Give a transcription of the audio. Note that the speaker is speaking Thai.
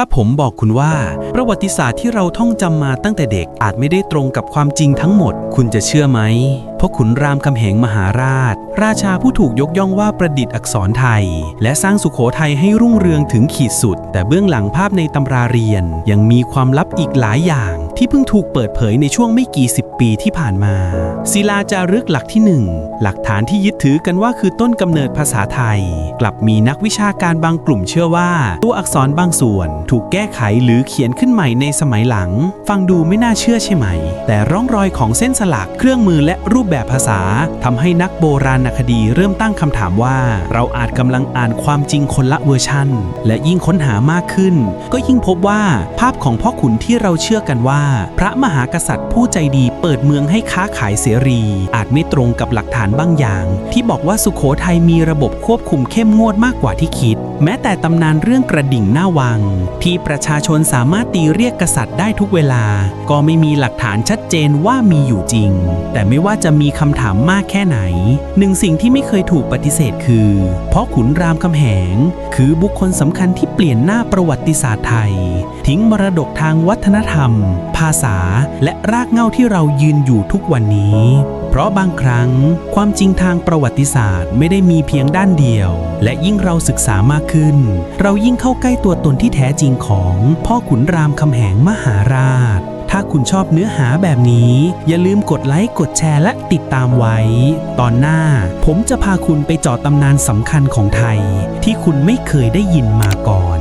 ถ้าผมบอกคุณว่า ประวัติศาสตร์ที่เราท่องจำมาตั้งแต่เด็กอาจไม่ได้ตรงกับความจริงทั้งหมด คุณจะเชื่อไหม เพราะขุนรามคำแหงมหาราช ราชาผู้ถูกยกย่องว่าประดิษฐ์อักษรไทย และสร้างสุโขทัยให้รุ่งเรืองถึงขีดสุด แต่เบื้องหลังภาพในตำราเรียนยังมีความลับอีกหลายอย่าง ที่เพิ่งถูกเปิดเผยในช่วงไม่กี่สิบปีที่ผ่านมา ศิลาจารึกหลักที่หนึ่งหลักฐานที่ยึดถือกันว่าคือต้นกำเนิดภาษาไทย กลับมีนักวิชาการบางกลุ่มเชื่อว่า ตัวอักษรบางส่วนถูกแก้ไขหรือเขียนขึ้นใหม่ในสมัยหลัง ฟังดูไม่น่าเชื่อใช่ไหม แต่ร่องรอยของเส้นสลักเครื่องมือและรูปแบบภาษาทำให้นักโบราณคดีเริ่มตั้งคำถามว่า เราอาจกำลังอ่านความจริงคนละเวอร์ชันและยิ่งค้นหามากขึ้น ก็ยิ่งพบว่าภาพของพ่อขุนที่เราเชื่อกันว่าพระมหากษัตริย์ผู้ใจดีเปิดเมืองให้ค้าขายเสรี อาจไม่ตรงกับหลักฐานบางอย่าง ที่บอกว่าสุขโขทัยมีระบบควบคุมเข้มงวดมากกว่าที่คิด แม้แต่ตำนานเรื่องกระดิ่งหน้าวัง ที่ประชาชนสามารถตีเรียกกษัตริย์ได้ทุกเวลา ก็ไม่มีหลักฐานชัดเจนว่ามีอยู่จริง แต่ไม่ว่าจะมีคำถามมากแค่ไหน หนึ่งสิ่งที่ไม่เคยถูกปฏิเสธคือ เพราะขุนรามคำแหง คือบุคคลสำคัญที่เปลี่ยนหน้าประวัติศาสตร์ไทย ทิ้งมรดกทางวัฒนธรรมภาษา และรากเหง้าที่เรายืนอยู่ทุกวันนี้ เพราะบางครั้ง ความจริงทางประวัติศาสตร์ไม่ได้มีเพียงด้านเดียว และยิ่งเราศึกษามากขึ้น เรายิ่งเข้าใกล้ตัวตนที่แท้จริงของพ่อขุนรามคำแหงมหาราชถ้าคุณชอบเนื้อหาแบบนี้ อย่าลืมกดไลค์ กดแชร์และติดตามไว้ ตอนหน้า ผมจะพาคุณไปเจาะตำนานสำคัญของไทย ที่คุณไม่เคยได้ยินมาก่อน